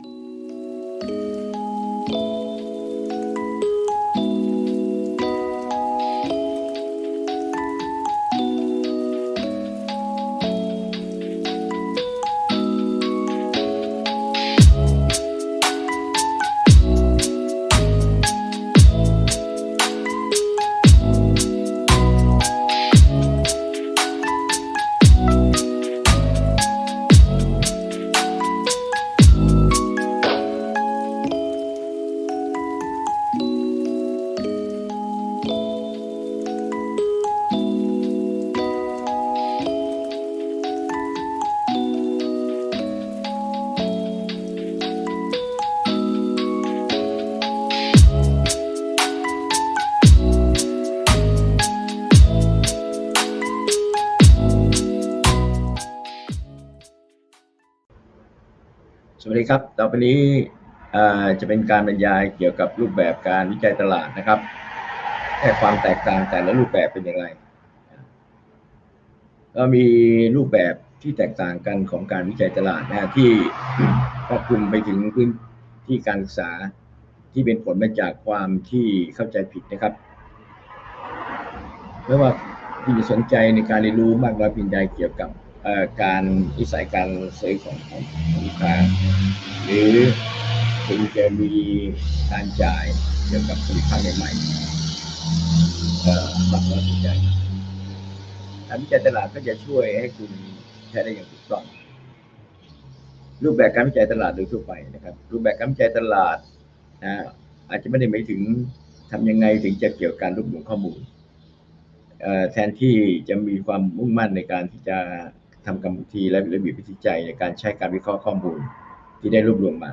ส วัสดีครับ ต่อไปนี้จะเป็นการบรรยายเกี่ยวกับรูปแบบการวิจัยตลาดนะครับแค่ความแตกต่างแต่ละรูปแบบเป็นอย่างไร ก็มีรูปแบบที่แตกต่างกันของการวิจัยตลาดนะฮะที่ครอบคลุมไปถึงพื้นที่การศึกษาที่เป็นผลมาจากความที่เข้าใจผิดนะครับไม่ว่าคุณจะสนใจในการเรียนรู้มากน้อยเพียงใดเกี่ยวกับ การวิสัยการซื้อของของลูกค้าหรือคุณจะมีการจ่ายเกี่ยวกับผลิตภัณฑ์ใหม่ๆเอ่อมากน้อยเพียงใดการวิจัยตลาดก็จะช่วยให้คุณใช้ได้อย่างถูกต้อง รูปแบบการวิจัยตลาดโดยทั่วไปนะครับ รูปแบบการวิจัยตลาดนะอาจจะไม่ได้หมายถึงทำยังไงถึงจะเกี่ยวกับการรวบรวมข้อมูลแทนที่จะมีความมุ่งมั่นในการที่จะ ทำกรรมวิธีและระเบียบวิธีใจในการใช้การวิเคราะห์ข้อมูลที่ได้รวบรวมมา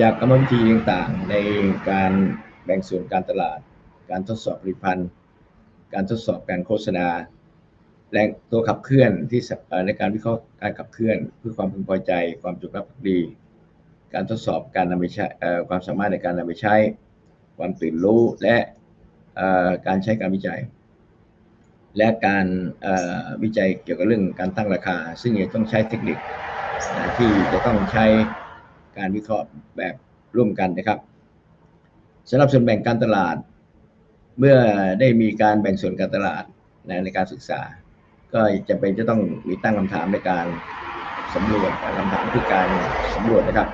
จากกรรมวิธีต่างๆ ในการแบ่งส่วนการตลาด การทดสอบผลิตภัณฑ์ การทดสอบการโฆษณาแรงตัวขับเคลื่อนที่ในการวิเคราะห์การขับเคลื่อนเพื่อความพึงพอใจ ความจงรักภักดี การทดสอบการนำไปใช้ความสามารถในการนำไปใช้ ความตื่นรู้และการใช้การวิจัย และการวิจัยเกี่ยวกับเรื่องการตั้งราคา ซึ่งจะต้องใช้เทคนิคที่จะต้องใช้การวิเคราะห์แบบร่วมกันนะครับสำหรับส่วนแบ่งการตลาด เมื่อได้มีการแบ่งส่วนการตลาดนะในการศึกษา ก็จะเป็นจะต้องมีตั้งคำถามในการสำรวจคำถามคือการสำรวจนะครับ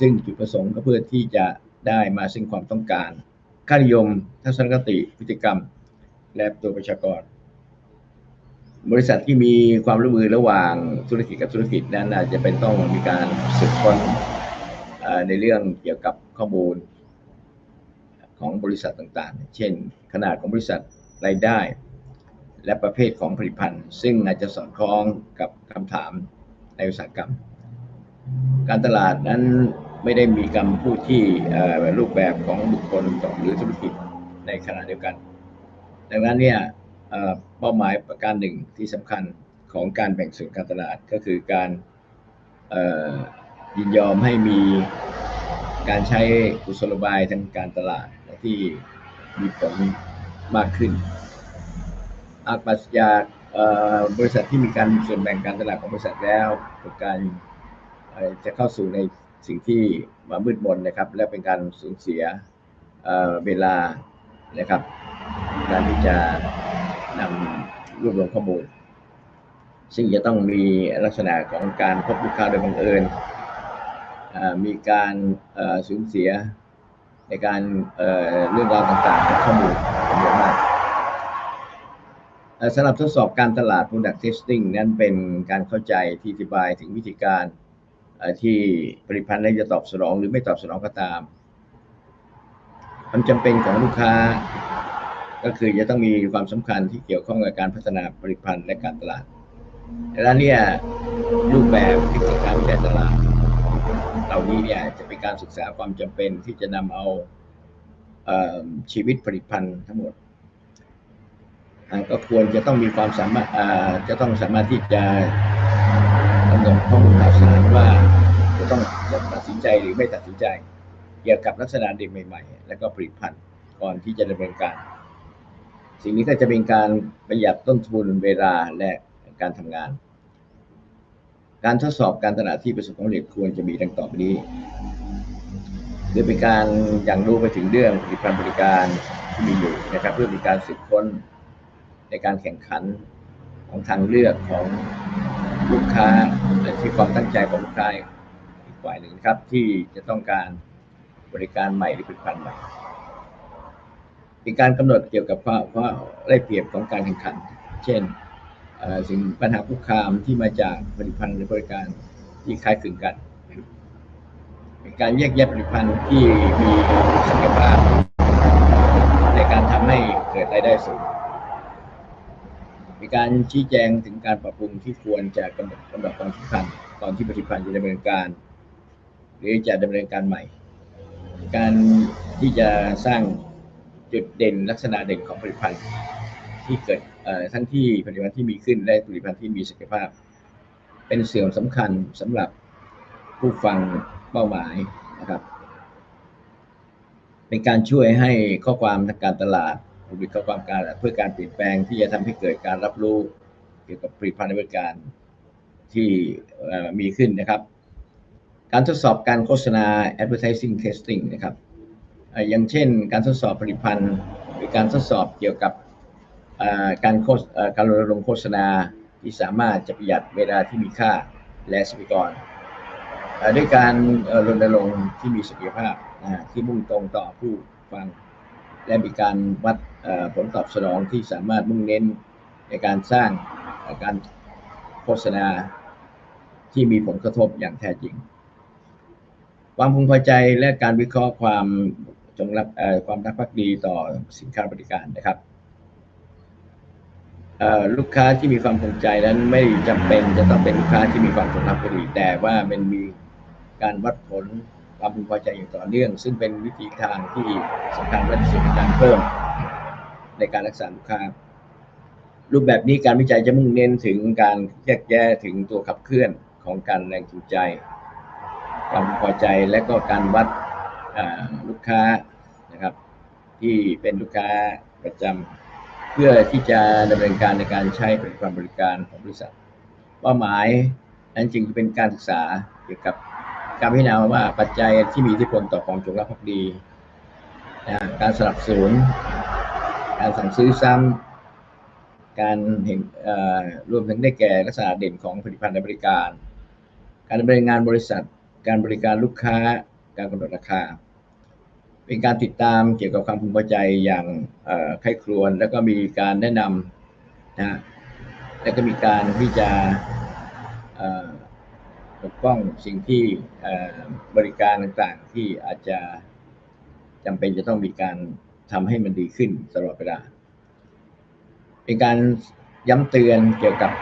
ซึ่งจุดประสงค์ก็เพื่อที่จะได้มาซึ่งความต้องการ ค่านิยมทัศนคติพฤติกรรม และตัวประชากร บริษัทที่มีความร่วมมือระหว่างธุรกิจกับธุรกิจนั้นอาจจะเป็นต้องมีการสืบค้นในเรื่องเกี่ยวกับข้อมูลของบริษัทต่างๆ เช่น ขนาดของบริษัทรายได้ และประเภทของผลิตภัณฑ์ ซึ่งอาจจะสอดคล้องกับคำถามในอุตสาหกรรม การตลาดนั้นไม่ได้มีคำพูดที่รูปแบบของบุคคลหรือธุรกิจในขณะเดียวกัน ดังนั้นเนี่ย เป้าหมายประการหนึ่งที่สำคัญของการแบ่งส่วนการตลาดก็คือการยินยอมให้มีการใช้กุศโลบายทางการตลาดที่มีผลมากขึ้นหากปราศจาบริษัทที่มีการส่วนแบ่งการตลาดของบริษัทแล้วการเอ่อจะเข้าสู่ในสิ่งที่มามืดมนนะครับ และเป็นการสูญเสียเวลานะครับ การที่จะ รวบรวมข้อมูล ซึ่งจะต้องมีลักษณะของการพบลูกค้าโดยบังเอิญมีการสูญเสียในการเรื่องราวต่างๆของข้อมูลจำนวนมากสำหรับทดสอบการตลาด product testing นั้นเป็นการเข้าใจที่อธิบายถึงวิธีการที่ผลิตภัณฑ์นั้นจะตอบสนองหรือไม่ตอบสนองก็ตาม ความจำเป็นของลูกค้า ก็คือจะต้องมีความสำคัญที่เกี่ยวข้องกับการพัฒนาผลิตภัณฑ์และการตลาดแล้วเนี่ยรูปแบบเทคนิคการวิจัยตลาด เหล่านี้เนี่ยจะเป็นการศึกษาความจำเป็นที่จะนำเอาเออชีวิตผลิตภัณฑ์ทั้งหมดก็ควรจะต้องมีความสามารถจะต้องสามารถที่จะกำหนดข้อมูลข่าวสารว่าจะต้องจะตัดสินใจหรือไม่ตัดสินใจ เกี่ยวกับลักษณะเด็กใหม่ ๆ และก็ผลิตภัณฑ์ก่อนที่จะดำเนินการ สิ่งนี้ก็จะเป็นการประหยัดต้นทุนเวลาและการทำงาน การทดสอบการตลาดที่ประสบความสำเร็จควรจะมีดังต่อไปนี้คือเป็นการอย่างรู้ไปถึงเรื่องผลิตภัณฑ์บริการที่มีอยู่นะครับ เพื่อมีการสืบค้นในการแข่งขันของทางเลือกของลูกค้าและที่ความตั้งใจของลูกค้าอีกฝ่ายหนึ่งครับ ที่จะต้องการบริการใหม่หรือผลิตภัณฑ์ใหม่ เป็นการกำหนดเกี่ยวกับความว่าได้เปรียบของการแข่งขัน เช่นสิ่งปัญหาคุกคามที่มาจากผลิตภัณฑ์หรือบริการที่คล้ายคลึงกัน เป็นการแยกแยะผลิตภัณฑ์ที่มีศักยภาพในการทำให้เกิดรายได้สูงมีการชี้แจงถึงการปรับปรุงที่ควรจะกำหนดลำดับความสำคัญตอนที่ผลิตภัณฑ์จะดำเนินการ หรือจะดำเนินการใหม่ การที่จะสร้าง จุดเด่นลักษณะเด่นของผลิตภัณฑ์ที่เกิดทั้งที่ผลิตภัณฑ์ที่มีขึ้นและผลิตภัณฑ์ที่มีศักยภาพ เป็นเสื่อมสำคัญสำหรับผู้ฟังเป้าหมายนะครับ เป็นการช่วยให้ข้อความทางการตลาดหรือข้อความการเพื่อการเปลี่ยนแปลงที่จะทำให้เกิดการรับรู้เกี่ยวกับผลิตภัณฑ์บริการที่มีขึ้นนะครับ การทดสอบการโฆษณา advertising testing นะครับ อย่างเช่น การทดสอบผลิตภัณฑ์หรือการทดสอบเกี่ยวกับการโฆษการรณรงค์โฆษณาที่สามารถจะประหยัดเวลาที่มีค่าและทรัพยากรด้วยการรณรงค์ที่มีศักยภาพที่มุ่งตรงต่อผู้ฟัง และมีการวัดผลตอบสนองที่สามารถมุ่งเน้นในการสร้างการโฆษณาที่มีผลกระทบอย่างแท้จริง ความพึงพอใจและการวิเคราะห์ความ จงรักความรักภักดีต่อสินค้าบริการนะครับลูกค้าที่มีความภูมิใจนั้นไม่จำเป็นจะต้องเป็นลูกค้าที่มีความจงรักภักดีแต่ว่ามันมีการวัดผลความพึงพอใจอย่างต่อเนื่อง ซึ่งเป็นวิธีทางที่สำคัญและที่สุดในการเพิ่มในการรักษาลูกค้า รูปแบบนี้การวิจัยจะมุ่งเน้นถึงการแยกแยะถึงตัวขับเคลื่อนของการแรงจูงใจ ความพอใจและก็การวัดลูกค้า ที่เป็นลูกค้าประจำเพื่อที่จะดำเนินการในการใช้ผลิตภัณฑ์บริการของบริษัท เป้าหมายนั้นจึงเป็นการศึกษาเกี่ยวกับการพิจารณาว่าปัจจัยที่มีอิทธิพลต่อความจงรักภักดีนะการสนับสนุนการสั่งซื้อซ้ำการเห็นรวมถึงได้แก่ลักษณะเด่นของผลิตภัณฑ์และบริการ การดำเนินงานบริษัท การบริการลูกค้า การกำหนดราคา เป็นการติดตามเกี่ยวกับความพึงพอใจอย่างเอ่อใครวญแล้วก็มีการแนะนำนะแล้วก็มีการที่จะเอ่อปกป้องสิ่งที่บริการต่างๆที่อาจจะจำเป็นจะต้องมีการทำให้มันดีขึ้นตลอดเวลา เป็นการย้ำเตือนเกี่ยวกับ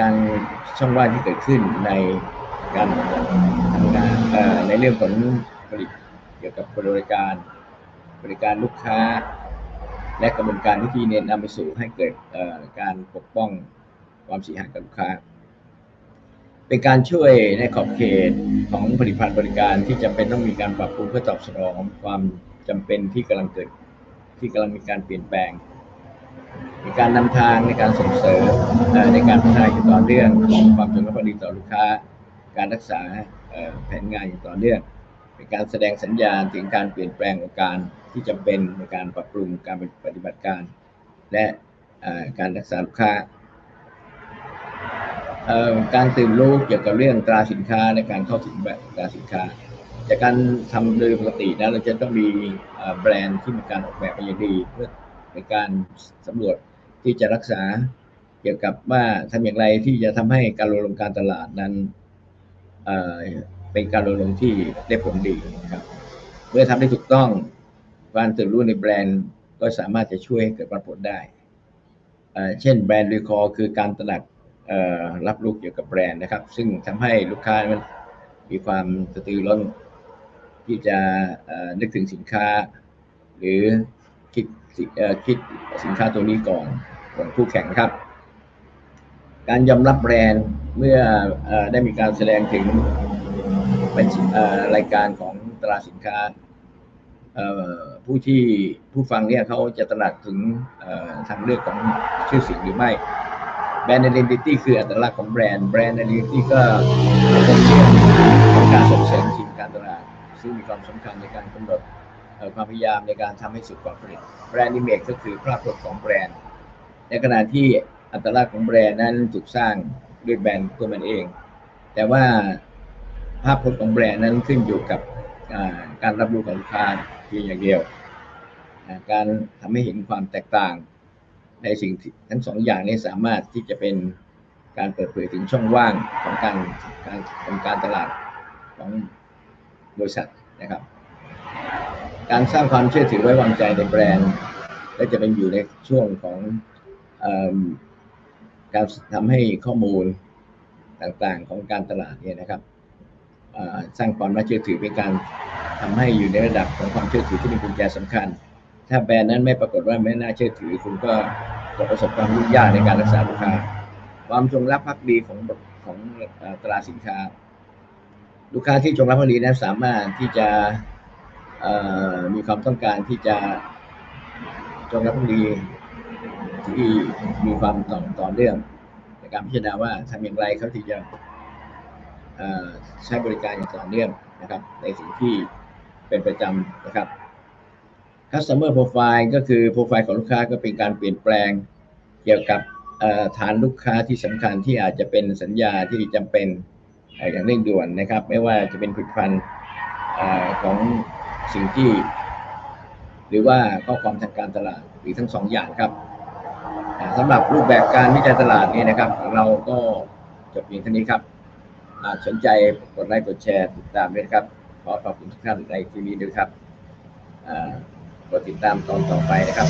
การช่องว่างที่เกิดขึ้นในการทำงานในเรื่องของผลิต เกี่ยวกับบริการบริการลูกค้า และกระบวนการที่เน้นนำไปสู่ให้เกิดการปกป้องความเสียหายกับลูกค้า เป็นการช่วยในขอบเขตของผลิตภัณฑ์บริการที่จำเป็นต้องมีการปรับปรุงเพื่อตอบสนองความจำเป็นที่กำลังเกิดที่กำลังมีการเปลี่ยนแปลงมีการนำทางในการส่งเสริมในการพัฒนาอย่างต่อเนื่องของความจงรักภักดีต่อลูกค้า การรักษาแผนงานอย่างต่อเนื่อง เป็นการแสดงสัญญาณถึงการเปลี่ยนแปลงของการที่จำเป็นในการปรับปรุงการปฏิบัติการ และการรักษาลูกค้าการตื่นรู้เกี่ยวกับเรื่องตราสินค้าและการเข้าถึงแบบตราสินค้า จากการทำโดยปกตินะเราจะต้องมีแบรนด์ที่มีการออกแบบมาอย่างดีเพื่อในการสำรวจที่จะรักษาเกี่ยวกับว่าทำอย่างไรที่จะทำให้การรณรงการตลาดนั้น เป็นการรณรงค์ที่ได้ผลดีนะครับ เมื่อทำได้ถูกต้องการตื่นรู้ในแบรนด์ก็สามารถจะช่วยให้เกิดผลได้เอ่อเช่นแบรนด์รีคอร์คือการตระหนักรับรู้เกี่ยวกับแบรนด์นะครับ ซึ่งทำให้ลูกค้ามันมีความกระตือร้นที่จะนึกถึงสินค้า หรือคิดสิเอ่อคิดสินค้าตัวนี้ก่อนก่อนคู่แข่งครับ การยอมรับแบรนด์เมื่ออได้มีการแสดงถึง เป็นรายการของตราดสินค้าผู้ที่ผู้ฟังเนี่ยเขาจะตระหนักถึงทางเลือกของชื่อเสิ่งหรือไม่แบรนด์ identity คืออัตลักษณ์ของแบรนด์แบรนด์ identity ก็เป็นเรื่องของการส่งเสริมทีมการตลาด ซึ่งมีความสำคัญในการกำหนดความพยายามในการทำให้สุดความผลิตแบรนด์ image ก็คือภาพพจน์ของแบรนด์ ในขณะที่อัตลักษณ์ของแบรนด์นั้นถูกสร้างด้วยแบรนด์ตัวมันเอง แต่ว่า ภาพพจน์ของแบรนด์นั้นขึ้นอยู่กับการรับรู้ของลูกค้าเพียงอย่างเดียว การทำให้เห็นความแตกต่าง ในสิ่งทั้งสองอย่างนี้สามารถที่จะเป็นการเปิดเผยถึงช่องว่างของการการของการตลาดของบริษัทนะครับ การสร้างความเชื่อถือไว้วางใจในแบรนด์และจะเป็นอยู่ในช่วงของอการทำให้ข้อมูลต่างๆของการตลาดเนี่ยนะครับ สร้างความน่าเชื่อถือเป็นการทำให้อยู่ในระดับของความเชื่อถือที่เป็นกุญแจสำคัญ ถ้าแบรนด์นั้นไม่ปรากฏว่าไม่น่าเชื่อถือ คุณก็จะประสบความยุ่งยากในการรักษาลูกค้า ความจงรักภักดีของของตลาดสินค้า ลูกค้าที่จงรักภักดีนั้นสามารถที่จะมีความต้องการที่จะจงรักภักดีที่มีความต่อต่อเนื่องในการพิจารณาว่าทำอย่างไรเขาถึงจะ ใช้บริการอย่างต่อเนื่องนะครับ ในสิ่งที่เป็นประจำนะครับ Customer Profile ก็คือโปรไฟล์ของลูกค้าก็เป็นการเปลี่ยนแปลงเกี่ยวกับฐานลูกค้าที่สำคัญที่อาจจะเป็นสัญญาที่จำเป็นอย่างเร่งด่วนนะครับ ไม่ว่าจะเป็นผลิตภัณฑ์ของสิ่งที่ หรือว่าข้อความทางการตลาดหรือทั้งสองอย่างครับสำหรับรูปแบบการวิจัยตลาดนี่นะครับ เราก็จบเพียงเท่านี้ครับ สนใจกดไลค์กดแชร์ติดตามด้วยครับ ขอขอบคุณทุกท่านในที่นี้ด้วยครับกดติดตามตอนต่อไปนะครับ